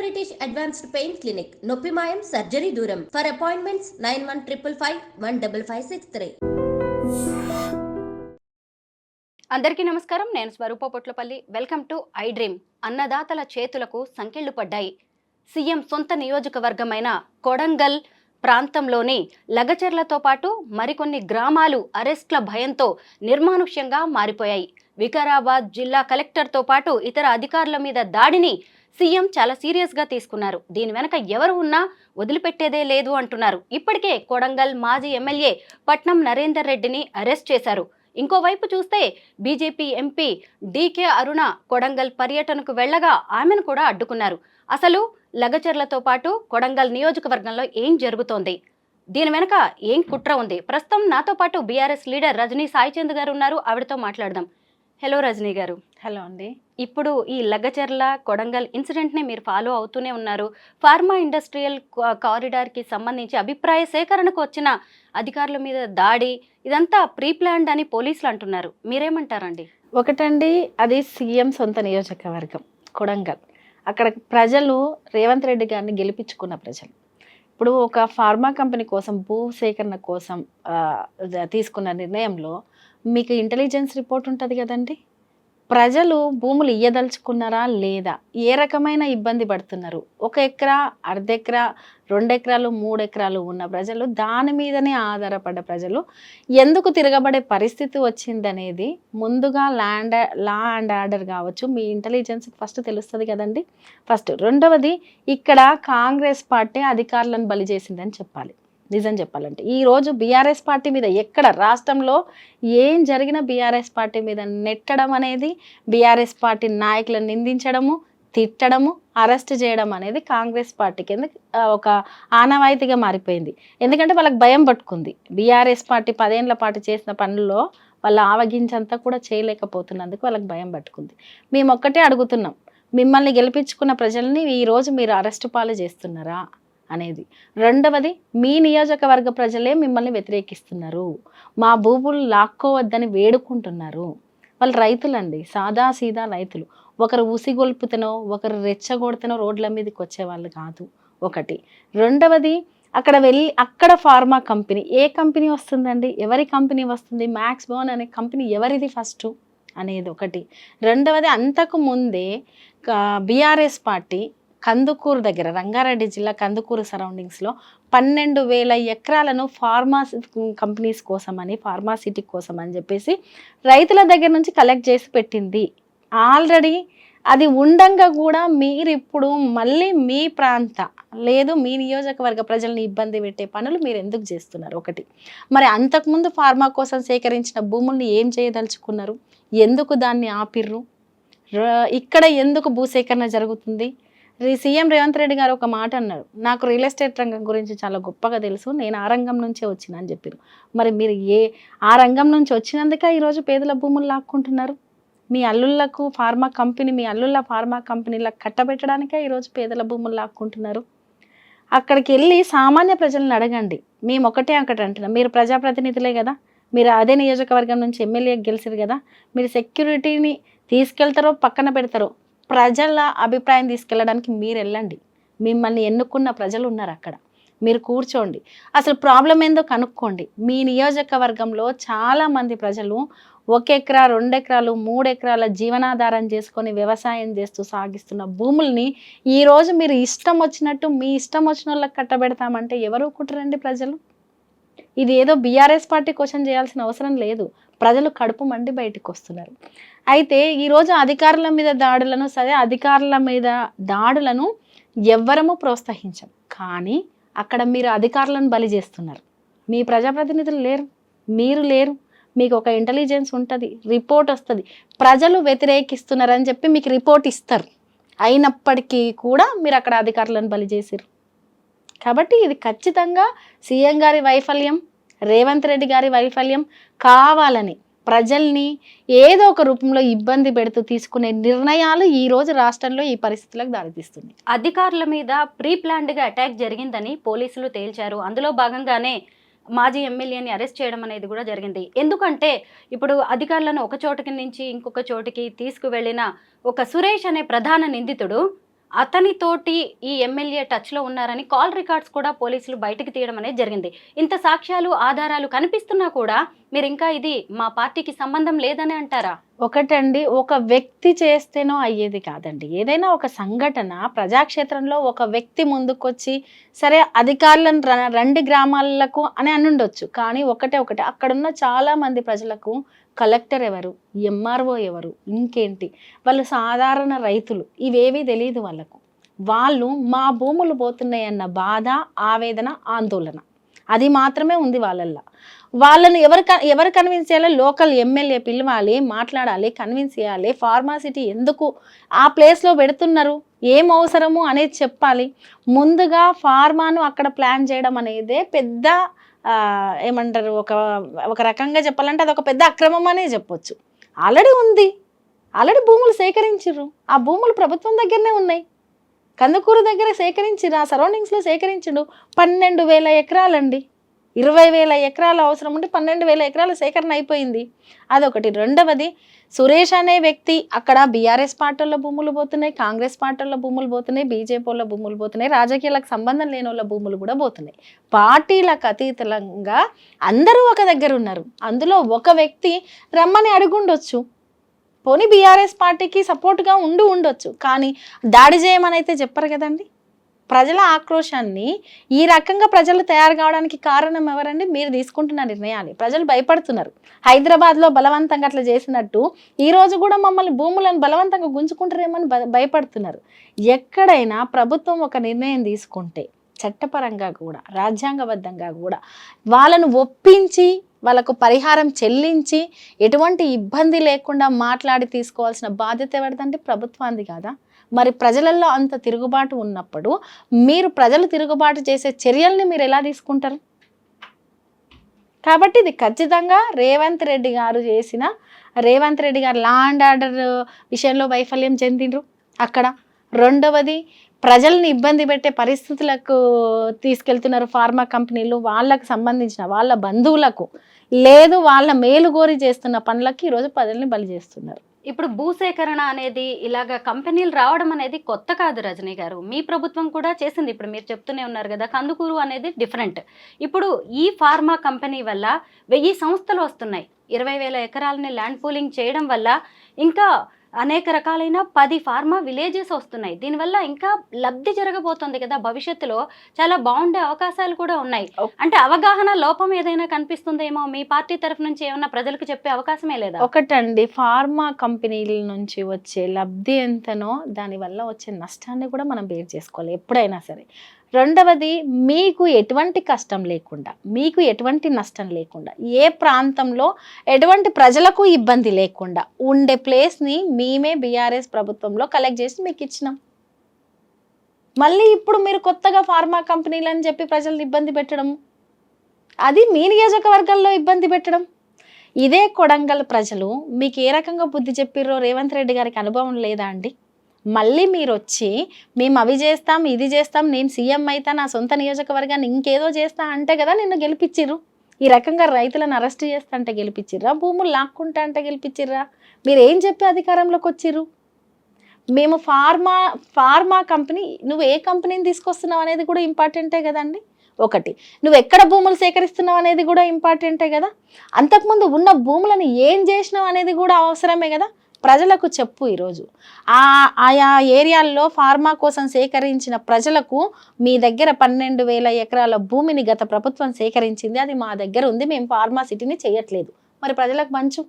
British advanced pain clinic నొప్పి మాయం surgery దూరం. For appointments nine one triple five one double five six three అందరికీ నమస్కారం. నేను Swaroopa Potlapalli. Welcome to I dream అన్నదాతల చేతులకు సంకెళ్ళు పడ్డాయి. సీఎం సొంత నియోజకవర్గమైన కొడంగల్ ప్రాంతంలోని లగచెర్లతో పాటు మరికొన్ని గ్రామాలు అరెస్ట్ల భయంతో నిర్మానుష్యంగా మారిపోయాయి. వికారాబాద్ జిల్లా కలెక్టర్తో పాటు ఇతర అధికారుల మీద దాడిని సీఎం చాలా సీరియస్గా తీసుకున్నారు. దీని వెనక ఎవరు ఉన్నా వదిలిపెట్టేదే లేదు అంటున్నారు. ఇప్పటికే కొడంగల్ మాజీ ఎమ్మెల్యే పట్నం నరేందర్ రెడ్డిని అరెస్ట్ చేశారు. ఇంకోవైపు చూస్తే BJP MP DK Aruna Kodangal పర్యటనకు వెళ్ళగా ఆమెను కూడా అడ్డుకున్నారు. అసలు లగచర్లతో పాటు కొడంగల్ నియోజకవర్గంలో ఏం జరుగుతోంది? దీని వెనక ఏం కుట్ర ఉంది? ప్రస్తుతం నాతో పాటు బీఆర్ఎస్ లీడర్ రజనీ సాయిచంద్ గారు ఉన్నారు. ఆవిడతో మాట్లాడదాం. హలో రజనీ గారు. హలో అండి. ఇప్పుడు ఈ లగ్గచెర్ల కొడంగల్ ఇన్సిడెంట్ని మీరు ఫాలో అవుతూనే ఉన్నారు. ఫార్మా ఇండస్ట్రియల్ కారిడార్కి సంబంధించి అభిప్రాయ సేకరణకు వచ్చిన అధికారుల మీద దాడి ఇదంతా ప్రీ ప్లాన్డ్ అని పోలీసులు అంటున్నారు. మీరేమంటారండి? ఒకటండి అది సీఎం సొంత నియోజకవర్గం కొడంగల్. అక్కడ ప్రజలు రేవంత్ రెడ్డి గారిని గెలిపించుకున్న ప్రజలు. ఇప్పుడు ఒక ఫార్మా కంపెనీ కోసం భూ సేకరణ కోసం తీసుకున్న నిర్ణయంలో మీకు ఇంటెలిజెన్స్ రిపోర్ట్ ఉంటుంది కదండి? ప్రజలు భూములు ఇయ్యదలుచుకున్నారా లేదా? ఏ రకమైన ఇబ్బంది పడుతున్నారు? ఒక ఎకరా అర్ధెకరా రెండు ఎకరాలు మూడు ఎకరాలు ఉన్న ప్రజలు దాని మీదనే ఆధారపడ్డ ప్రజలు ఎందుకు తిరగబడే పరిస్థితి వచ్చిందనేది ముందుగా ల్యాండ్ లా అండ్ ఆర్డర్ కావచ్చు మీ ఇంటెలిజెన్స్ ఫస్ట్ తెలుస్తుంది కదండి? ఫస్ట్ రెండవది ఇక్కడ కాంగ్రెస్ పార్టీ అధికారులను బలి చేసిందని చెప్పాలి. నిజం చెప్పాలంటే. ఈ రోజు బీఆర్ఎస్ పార్టీ మీద ఎక్కడ రాష్ట్రంలో ఏం జరిగినా బీఆర్ఎస్ పార్టీ మీద నెట్టడం అనేది బీఆర్ఎస్ పార్టీ నాయకులను నిందించడము తిట్టడము అరెస్ట్ చేయడం అనేది కాంగ్రెస్ పార్టీ కింద ఒక ఆనవాయితీగా మారిపోయింది. ఎందుకంటే వాళ్ళకి భయం పట్టుకుంది. బీఆర్ఎస్ పార్టీ పదేళ్ళ పాటు చేసిన పనుల్లో వాళ్ళ ఆవగించంతా కూడా చేయలేకపోతున్నందుకు వాళ్ళకి భయం పట్టుకుంది. మేము ఒక్కటే అడుగుతున్నాం. మిమ్మల్ని గెలిపించుకున్న ప్రజల్ని ఈరోజు మీరు అరెస్ట్ పాలు చేస్తున్నారా? అనేది. రెండవది మీ నియోజకవర్గ ప్రజలే మిమ్మల్ని వ్యతిరేకిస్తున్నారు. మా భూములు లాక్కోవద్దని వేడుకుంటున్నారు. వాళ్ళు రైతులండి సాదా సీదా రైతులు. ఒకరు ఉసిగొల్పుతనో ఒకరు రెచ్చగొడతనో రోడ్ల మీదకి వచ్చేవాళ్ళు కాదు. ఒకటి. రెండవది అక్కడ వెళ్ళి అక్కడ ఫార్మా కంపెనీ. ఏ కంపెనీ వస్తుందండి? ఎవరి కంపెనీ వస్తుంది? మ్యాక్స్ బోన్ అనే కంపెనీ ఎవరిది ఫస్ట్? అనేది ఒకటి. రెండవది అంతకు ముందే బీఆర్ఎస్ పార్టీ కందుకూరు దగ్గర రంగారెడ్డి జిల్లా కందుకూరు సరౌండింగ్స్లో పన్నెండు వేల ఎకరాలను ఫార్మా కంపెనీస్ కోసం అని ఫార్మాసిటీ కోసం అని చెప్పేసి రైతుల దగ్గర నుంచి కలెక్ట్ చేసి పెట్టింది. ఆల్రెడీ అది ఉండంగా కూడా మీరు ఇప్పుడు మళ్ళీ మీ ప్రాంత లేదు మీ నియోజకవర్గ ప్రజల్ని ఇబ్బంది పెట్టే పనులు మీరు ఎందుకు చేస్తున్నారు? ఒకటి. మరి అంతకుముందు ఫార్మా కోసం సేకరించిన భూముల్ని ఏం చేయదలుచుకున్నారు? ఎందుకు దాన్ని ఆపిర్రు? ర- ఇక్కడ ఎందుకు భూసేకరణ జరుగుతుంది? సీఎం రేవంత్ రెడ్డి గారు ఒక మాట అన్నారు. నాకు రియల్ ఎస్టేట్ రంగం గురించి చాలా గొప్పగా తెలుసు. నేను ఆ రంగం నుంచే వచ్చిన అని చెప్పారు. మరి మీరు ఏ ఆ రంగం నుంచి వచ్చినందుక ఈరోజు పేదల భూములు లాక్కుంటున్నారు? మీ అల్లుళ్ళకు ఫార్మా కంపెనీ మీ అల్లుళ్ళ ఫార్మా కంపెనీలకు కట్టబెట్టడానికే ఈరోజు పేదల భూములు లాక్కుంటున్నారు? అక్కడికి వెళ్ళి సామాన్య ప్రజలను అడగండి. మేము ఒకటే అక్కడ అంటున్నాం. మీరు ప్రజాప్రతినిధులే కదా? మీరు అదే నియోజకవర్గం నుంచి ఎమ్మెల్యే గెలిచారు కదా? మీరు సెక్యూరిటీని తీసుకెళ్తారో పక్కన పెడతారో? ప్రజల అభిప్రాయం తీసుకెళ్ళడానికి మీరు వెళ్ళండి. మిమ్మల్ని ఎన్నుకున్న ప్రజలు ఉన్నారు అక్కడ. మీరు కూర్చోండి. అసలు ప్రాబ్లం ఏందో కనుక్కోండి. మీ నియోజకవర్గంలో చాలామంది ప్రజలు ఒక ఎకరా రెండు ఎకరాలు మూడు ఎకరాల జీవనాధారం చేసుకొని వ్యవసాయం చేస్తూ సాగిస్తున్న భూముల్ని ఈరోజు మీరు ఇష్టం వచ్చినట్టు మీ ఇష్టం వచ్చిన వాళ్ళకి కట్టబెడతామంటే ఎవరు కుట్టరండి ప్రజలు? ఇది ఏదో బీఆర్ఎస్ పార్టీ క్వశ్చన్ చేయాల్సిన అవసరం లేదు. ప్రజలు కడుపు మండి బయటకు వస్తున్నారు. అయితే ఈరోజు అధికారుల మీద దాడులను సరే అధికారుల మీద దాడులను ఎవ్వరము ప్రోత్సహించం. కానీ అక్కడ మీరు అధికారులను బలి చేస్తున్నారు. మీ ప్రజాప్రతినిధులు లేరు. మీరు లేరు. మీకు ఒక ఇంటెలిజెన్స్ ఉంటుంది. రిపోర్ట్ వస్తుంది. ప్రజలు వ్యతిరేకిస్తున్నారని చెప్పి మీకు రిపోర్ట్ ఇస్తారు. అయినప్పటికీ కూడా మీరు అక్కడ అధికారులను బలి చేసిరు కాబట్టి ఇది ఖచ్చితంగా సీఎం గారి వైఫల్యం రేవంత్ రెడ్డి గారి వైఫల్యం కావాలని ప్రజల్ని ఏదో ఒక రూపంలో ఇబ్బంది పెడుతూ తీసుకునే నిర్ణయాలు ఈ రోజు రాష్ట్రంలో ఈ పరిస్థితులకు దారితీస్తుంది. అధికారుల మీద ప్రీ ప్లాన్డ్గా అటాక్ జరిగిందని పోలీసులు తేల్చారు. అందులో భాగంగానే మాజీ ఎమ్మెల్యేని అరెస్ట్ చేయడం అనేది కూడా జరిగింది. ఎందుకంటే ఇప్పుడు అధికారులను ఒక చోటుకి నుంచి ఇంకొక చోటికి తీసుకువెళ్ళిన ఒక సురేష్ అనే ప్రధాన నిందితుడు అతనితోటి ఈ ఎమ్మెల్యే టచ్లో ఉన్నారని కాల్ రికార్డ్స్ కూడా పోలీసులు బయటకు తీయడం అనేది జరిగింది. ఇంత సాక్ష్యాలు ఆధారాలు కనిపిస్తున్నా కూడా మీరు ఇంకా ఇది మా పార్టీకి సంబంధం లేదని అంటారా? ఒకటండి ఒక వ్యక్తి చేస్తేనో అయ్యేది కాదండి. ఏదైనా ఒక సంఘటన ప్రజాక్షేత్రంలో ఒక వ్యక్తి ముందుకొచ్చి సరే అధికారులను రెండు గ్రామాలకు అని అనుండొచ్చు. కానీ ఒకటే ఒకటి అక్కడున్న చాలామంది ప్రజలకు కలెక్టర్ ఎవరు? ఎంఆర్ఓ ఎవరు? ఇంకేంటి? వాళ్ళు సాధారణ రైతులు. ఇవేవీ తెలియదు వాళ్ళకు. వాళ్ళు మా భూములు పోతున్నాయన్న బాధ ఆవేదన ఆందోళన. అది మాత్రమే ఉంది వాళ్ళల్లో. వాళ్ళను ఎవరు ఎవరు కన్విన్స్ చేయాలి లోకల్ ఎమ్మెల్యే పిలవాలి మాట్లాడాలి కన్విన్స్ చేయాలి. ఫార్మాసిటీ ఎందుకు ఆ ప్లేస్లో పెడుతున్నారు? ఏం అవసరము అనేది చెప్పాలి. ముందుగా ఫార్మాను అక్కడ ప్లాన్ చేయడం అనేదే పెద్ద ఏమంటారు ఒక ఒక రకంగా చెప్పాలంటే అది ఒక పెద్ద అక్రమం అనే చెప్పొచ్చు. ఆల్రెడీ ఉంది. ఆల్రెడీ భూములు సేకరించరు ఆ భూములు ప్రభుత్వం దగ్గరనే ఉన్నాయి. కందుకూరు దగ్గర సేకరించిరు ఆ సరౌండింగ్స్లో సేకరించిండు పన్నెండు వేల ఎకరాలండి. ఇరవై వేల ఎకరాల అవసరం ఉంటే పన్నెండు వేల ఎకరాల సేకరణ అయిపోయింది. అదొకటి. రెండవది సురేష్ అనే వ్యక్తి అక్కడ బీఆర్ఎస్ పార్టీల్లో భూములు పోతున్నాయి కాంగ్రెస్ పార్టీల భూములు పోతున్నాయి బీజేపీలో భూములు పోతున్నాయి రాజకీయాలకు సంబంధం లేని వాళ్ళ భూములు కూడా పోతున్నాయి. పార్టీలకు అతీతంగా అందరూ ఒక దగ్గర ఉన్నారు. అందులో ఒక వ్యక్తి రమ్మని అడుగుండొచ్చు. పోనీ బీఆర్ఎస్ పార్టీకి సపోర్ట్గా ఉండు ఉండొచ్చు. కానీ దాడి చేయమని అయితే చెప్పరు కదండి. ప్రజల ఆక్రోశాన్ని ఈ రకంగా ప్రజలు తయారు కావడానికి కారణం ఎవరండి? మీరు తీసుకుంటున్న నిర్ణయాలు. ప్రజలు భయపడుతున్నారు. హైదరాబాద్లో బలవంతంగా అట్లా చేసినట్టు ఈరోజు కూడా మమ్మల్ని భూములను బలవంతంగా గుంజుకుంటారేమని భ- భయపడుతున్నారు. ఎక్కడైనా ప్రభుత్వం ఒక నిర్ణయం తీసుకుంటే చట్టపరంగా కూడా రాజ్యాంగబద్ధంగా కూడా వాళ్ళను ఒప్పించి వాళ్ళకు పరిహారం చెల్లించి ఎటువంటి ఇబ్బంది లేకుండా మాట్లాడి తీసుకోవాల్సిన బాధ్యత ఎవరిదంటే ప్రభుత్వానికి కాదా? మరి ప్రజలలో అంత తిరుగుబాటు ఉన్నప్పుడు మీరు ప్రజలు తిరుగుబాటు చేసే చర్యల్ని మీరు ఎలా తీసుకుంటారు? కాబట్టి ఇది ఖచ్చితంగా రేవంత్ రెడ్డి గారు చేసిన రేవంత్ రెడ్డి గారు లా అండ్ ఆర్డర్ విషయంలో వైఫల్యం చెందిండ్రు. అక్కడ రెండవది ప్రజల్ని ఇబ్బంది పెట్టే పరిస్థితులకు తీసుకెళ్తున్నారు ఫార్మా కంపెనీలు వాళ్ళకు సంబంధించిన వాళ్ళ బంధువులకు. లేదు వాళ్ళ మేలు గోరి చేస్తున్న పనులకి ఈరోజు ప్రజల్ని బలి చేస్తున్నారు. ఇప్పుడు భూసేకరణ అనేది ఇలాగ కంపెనీలు రావడం అనేది కొత్త కాదు రజనీ గారు. మీ ప్రభుత్వం కూడా చేసింది. ఇప్పుడు మీరు చెప్తూనే ఉన్నారు కదా కందుకూరు అనేది డిఫరెంట్. ఇప్పుడు ఈ ఫార్మా కంపెనీ వల్ల వెయ్యి సంస్థలు వస్తున్నాయి. ఇరవై వేల ఎకరాలని ల్యాండ్ పూలింగ్ చేయడం వల్ల ఇంకా అనేక రకాలైన పది ఫార్మా విలేజెస్ వస్తున్నాయి. దీనివల్ల ఇంకా లబ్ధి జరగబోతుంది కదా భవిష్యత్తులో. చాలా బాగుండే అవకాశాలు కూడా ఉన్నాయి. అంటే అవగాహన లోపం ఏదైనా కనిపిస్తుందేమో మీ పార్టీ తరఫు నుంచి ఏమన్నా ప్రజలకు చెప్పే అవకాశమే లేదా? ఒకటండి. ఫార్మా కంపెనీల నుంచి వచ్చే లబ్ధి ఎంతనో దానివల్ల వచ్చే నష్టాన్ని కూడా మనం బేర్ చేసుకోవాలి ఎప్పుడైనా సరే. రెండవది మీకు ఎటువంటి కష్టం లేకుండా మీకు ఎటువంటి నష్టం లేకుండా ఏ ప్రాంతంలో ఎటువంటి ప్రజలకు ఇబ్బంది లేకుండా ఉండే ప్లేస్ని మేమే బీఆర్ఎస్ ప్రభుత్వంలో కలెక్ట్ చేసి మీకు ఇచ్చినాం. మళ్ళీ ఇప్పుడు మీరు కొత్తగా ఫార్మా కంపెనీలు అని చెప్పి ప్రజల్ని ఇబ్బంది పెట్టడం అది మీ నియోజకవర్గాల్లో ఇబ్బంది పెట్టడం. ఇదే కొడంగల్ ప్రజలు మీకు ఏ రకంగా బుద్ధి చెప్పిర్రో రేవంత్ రెడ్డి గారికి అనుభవం లేదా అండి? మళ్ళీ మీరు వచ్చి మేము అవి చేస్తాం ఇది చేస్తాం నేను సీఎం అయితే నా సొంత నియోజకవర్గాన్ని ఇంకేదో చేస్తా అంటే కదా నిన్ను గెలిపించిర్రు ఈ రకంగా రైతులను అరెస్ట్ చేస్తా అంటే గెలిపించిర్రా భూములు లాక్కుంటా అంటే గెలిపించిర్రా మీరు ఏం చెప్పి అధికారంలోకి వచ్చిర్రు? మేము ఫార్మా ఫార్మా కంపెనీ నువ్వు ఏ కంపెనీని తీసుకొస్తున్నావు అనేది కూడా ఇంపార్టెంటే కదండి. ఒకటి నువ్వు ఎక్కడ భూములు సేకరిస్తున్నావు అనేది కూడా ఇంపార్టెంటే కదా. అంతకుముందు ఉన్న భూములను ఏం చేసినావు అనేది కూడా అవసరమే కదా. ప్రజలకు చెప్పు ఈరోజు. ఆ ఆయా ఏరియాల్లో ఫార్మా కోసం సేకరించిన ప్రజలకు మీ దగ్గర పన్నెండు వేల ఎకరాల భూమిని గత ప్రభుత్వం సేకరించింది. అది మా దగ్గర ఉంది. మేము ఫార్మా సిటీని చేయట్లేదు. మరి ప్రజలకు మంచు.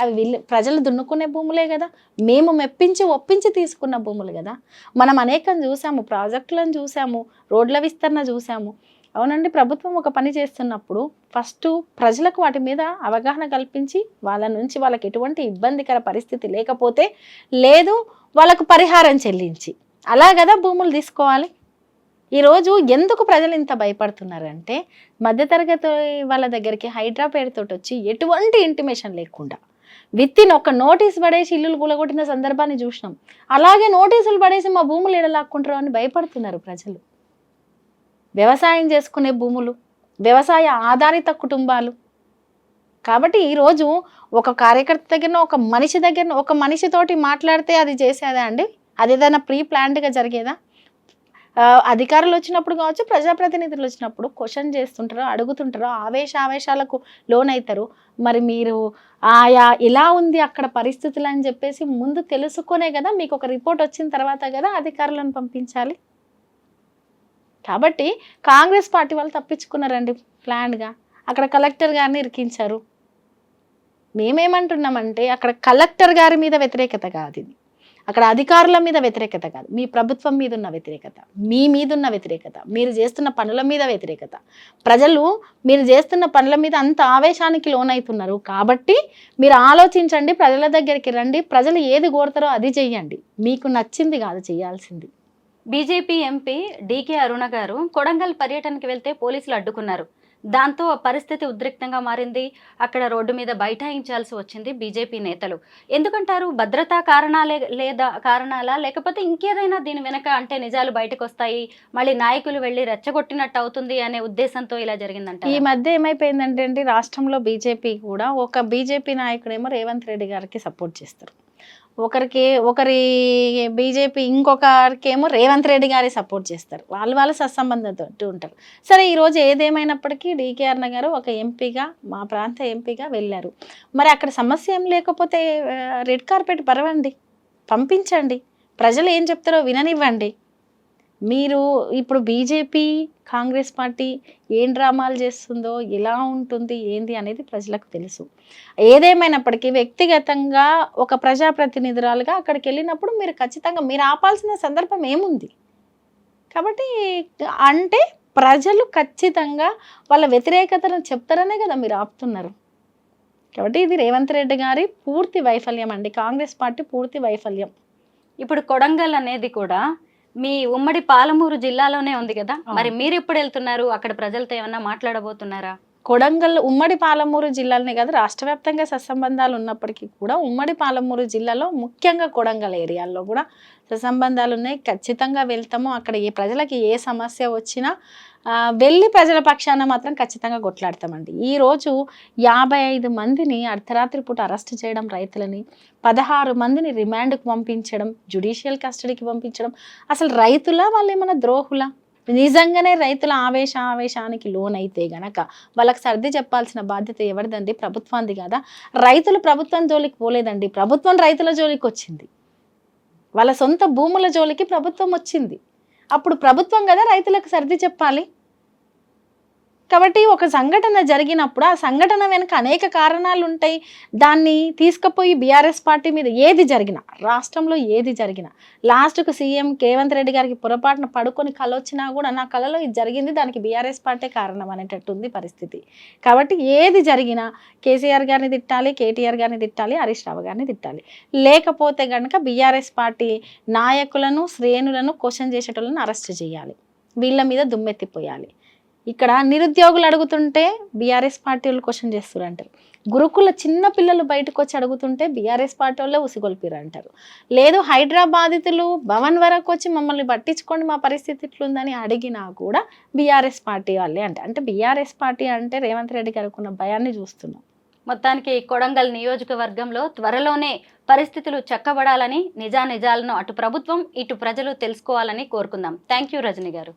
అవి వీళ్ళు ప్రజలు దున్నుకునే భూములే కదా. మేము మెప్పించి ఒప్పించి తీసుకున్న భూములు కదా. మనం అనేకం చూసాము. ప్రాజెక్టులను చూసాము. రోడ్ల విస్తరణ చూసాము. అవునండి ప్రభుత్వం ఒక పని చేస్తున్నప్పుడు ఫస్ట్ ప్రజలకు వాటి మీద అవగాహన కల్పించి వాళ్ళ నుంచి వాళ్ళకి ఎటువంటి ఇబ్బందికర పరిస్థితి లేకపోతే లేదు వాళ్ళకు పరిహారం చెల్లించి. అలా కదా భూములు తీసుకోవాలి? ఈరోజు ఎందుకు ప్రజలు ఇంత భయపడుతున్నారంటే మధ్యతరగతి వాళ్ళ దగ్గరికి హైడ్రా పేరుతోటి వచ్చి ఎటువంటి ఇంటిమేషన్ లేకుండా విత్ ఇన్ ఒక నోటీస్ పడేసి ఇల్లులు కూలగొట్టిన సందర్భాన్ని చూసినాం. అలాగే నోటీసులు పడేసి మా భూములు ఎడలాక్కుంటారు అని భయపడుతున్నారు ప్రజలు. వ్యవసాయం చేసుకునే భూములు వ్యవసాయ ఆధారిత కుటుంబాలు. కాబట్టి ఈరోజు ఒక కార్యకర్త దగ్గర ఒక మనిషి దగ్గర ఒక మనిషితోటి మాట్లాడితే అది చేసేదా అండి? అది ఏదైనా ప్రీ ప్లాన్డ్గా జరిగేదా? అధికారులు వచ్చినప్పుడు కావచ్చు ప్రజాప్రతినిధులు వచ్చినప్పుడు క్వశ్చన్ చేస్తుంటారు అడుగుతుంటారు ఆవేశ ఆవేశాలకు లోనవుతారు మరి మీరు ఆయా ఇలా ఉంది అక్కడ పరిస్థితులు అని చెప్పేసి ముందు తెలుసుకునే కదా మీకు ఒక రిపోర్ట్ వచ్చిన తర్వాత కదా అధికారులను పంపించాలి. కాబట్టి కాంగ్రెస్ పార్టీ వాళ్ళు తప్పించుకున్నారండి ప్లాన్గా. అక్కడ కలెక్టర్ గారిని ఇరికించారు. మేమేమంటున్నామంటే అక్కడ కలెక్టర్ గారి మీద వ్యతిరేకత కాదు ఇది. అక్కడ అధికారుల మీద వ్యతిరేకత కాదు. మీ ప్రభుత్వం మీద ఉన్న వ్యతిరేకత మీ మీద ఉన్న వ్యతిరేకత మీరు చేస్తున్న పనుల మీద వ్యతిరేకత. ప్రజలు మీరు చేస్తున్న పనుల మీద అంత ఆవేశానికి లోనవుతున్నారు కాబట్టి మీరు ఆలోచించండి ప్రజల దగ్గరికి రండి. ప్రజలు ఏది కోరుతారో అది చెయ్యండి. మీకు నచ్చింది కాదు చేయాల్సింది. బీజేపీ ఎంపీ డీకే అరుణ గారు కొడంగల్ పర్యటనకి వెళ్తే పోలీసులు అడ్డుకున్నారు. దాంతో పరిస్థితి ఉద్రిక్తంగా మారింది. అక్కడ రోడ్డు మీద బైఠాయించాల్సి వచ్చింది బీజేపీ నేతలు. ఎందుకంటారు? భద్రతా కారణాలే లేదా కారణాలా? లేకపోతే ఇంకేదైనా దీని వెనక అంటే నిజాలు బయటకు వస్తాయి మళ్ళీ నాయకులు వెళ్ళి రెచ్చగొట్టినట్టు అవుతుంది అనే ఉద్దేశంతో ఇలా ఈ మధ్య ఏమైపోయిందంటే అండి రాష్ట్రంలో బీజేపీ కూడా ఒక బీజేపీ నాయకుడేమో రేవంత్ రెడ్డి గారికి సపోర్ట్ చేస్తారు. ఒకరికి ఒకరి బీజేపీ ఇంకొకరికేమో రేవంత్ రెడ్డి గారే సపోర్ట్ చేస్తారు. వాళ్ళు వాళ్ళ సత్సంబంధంతో ఉంటారు. సరే ఈరోజు ఏదేమైనప్పటికీ డీకేఆర్ గారు ఒక ఎంపీగా మా ప్రాంత ఎంపీగా వెళ్ళారు. మరి అక్కడ సమస్య ఏం లేకపోతే రెడ్ కార్పెట్ పరవండి. పంపించండి. ప్రజలు ఏం చెప్తారో విననివ్వండి. మీరు ఇప్పుడు బీజేపీ కాంగ్రెస్ పార్టీ ఏం డ్రామాలు చేస్తుందో ఎలా ఉంటుంది ఏంది అనేది ప్రజలకు తెలుసు. ఏదేమైనప్పటికీ వ్యక్తిగతంగా ఒక ప్రజాప్రతినిధురాలుగా అక్కడికి వెళ్ళినప్పుడు మీరు ఖచ్చితంగా మీరు ఆపాల్సిన సందర్భం ఏముంది? కాబట్టి అంటే ప్రజలు ఖచ్చితంగా వాళ్ళ వ్యతిరేకతను చెప్తారనే కదా మీరు ఆపుతున్నారు. కాబట్టి ఇది రేవంత్ రెడ్డి గారి పూర్తి వైఫల్యం అండి. కాంగ్రెస్ పార్టీ పూర్తి వైఫల్యం. ఇప్పుడు కొడంగల్ అనేది కూడా మీ ఉమ్మడి పాలమూరు జిల్లాలోనే ఉంది కదా. మరి మీరు ఎప్పుడు వెళ్తున్నారు? అక్కడ ప్రజలతో ఏమన్నా మాట్లాడబోతున్నారా? కొడంగల్ ఉమ్మడి పాలమూరు జిల్లాలనే కాదు రాష్ట్ర వ్యాప్తంగా సత్సంబంధాలు ఉన్నప్పటికీ కూడా ఉమ్మడి పాలమూరు జిల్లాలో ముఖ్యంగా కొడంగల్ ఏరియాల్లో కూడా సత్సంబంధాలు ఉన్నాయి. ఖచ్చితంగా వెళ్తాము. అక్కడ ఏ ప్రజలకి ఏ సమస్య వచ్చినా వెళ్ళి ప్రజల పక్షాన మాత్రం ఖచ్చితంగా కొట్లాడతామండి. ఈరోజు యాభై ఐదు మందిని అర్ధరాత్రి పూట అరెస్ట్ చేయడం రైతులని పదహారు మందిని రిమాండ్కు పంపించడం జ్యుడిషియల్ కస్టడీకి పంపించడం అసలు రైతులా వాళ్ళు ఏమైనా ద్రోహులా? నిజంగానే రైతుల ఆవేశ ఆవేశానికి లోనైతే గనక వాళ్ళకి సర్ది చెప్పాల్సిన బాధ్యత ఎవరిదండి? ప్రభుత్వానికి కదా? రైతులు ప్రభుత్వం జోలికి పోలేదండి. ప్రభుత్వం రైతుల జోలికి వచ్చింది. వాళ్ళ సొంత భూముల జోలికి ప్రభుత్వం వచ్చింది. అప్పుడు ప్రభుత్వం కదా రైతులకు సర్ది చెప్పాలి? కాబట్టి ఒక సంఘటన జరిగినప్పుడు ఆ సంఘటన వెనుక అనేక కారణాలు ఉంటాయి. దాన్ని తీసుకుపోయి బీఆర్ఎస్ పార్టీ మీద ఏది జరిగినా రాష్ట్రంలో ఏది జరిగినా లాస్ట్కు సీఎం కేవంత్ రెడ్డి గారికి పొరపాటున పడుకొని కళ వచ్చినా కూడా నా కళలో ఇది జరిగింది దానికి బీఆర్ఎస్ పార్టీ కారణం అనేటట్టు ఉంది పరిస్థితి. కాబట్టి ఏది జరిగినా కేసీఆర్ గారిని తిట్టాలి కేటీఆర్ గారిని తిట్టాలి హరీష్ రావు గారిని తిట్టాలి. లేకపోతే కనుక బీఆర్ఎస్ పార్టీ నాయకులను శ్రేణులను క్వశ్చన్ చేసేటోళ్ళని అరెస్ట్ చేయాలి. వీళ్ళ మీద దుమ్మెత్తిపోయాలి. ఇక్కడ నిరుద్యోగులు అడుగుతుంటే బీఆర్ఎస్ పార్టీ వాళ్ళు క్వశ్చన్ చేస్తారు అంటారు గురుకుల చిన్న పిల్లలు బయటకు వచ్చి అడుగుతుంటే బీఆర్ఎస్ పార్టీ వాళ్ళే ఉసిగొల్పిరు అంటారు లేదు హైదరాబాదితులు భవన్ వరకు వచ్చి మమ్మల్ని పట్టించుకోండి మా పరిస్థితి ఇట్లుందని అడిగినా కూడా బీఆర్ఎస్ పార్టీ వాళ్ళే అంటే. అంటే బీఆర్ఎస్ పార్టీ అంటే రేవంత్ రెడ్డి గారికి ఉన్న భయాన్ని చూస్తున్నాం. మొత్తానికి కొడంగల్ నియోజకవర్గంలో త్వరలోనే పరిస్థితులు చక్కబడాలని నిజానిజాలను అటు ప్రభుత్వం ఇటు ప్రజలు తెలుసుకోవాలని కోరుకుందాం. థ్యాంక్ యూ రజని గారు.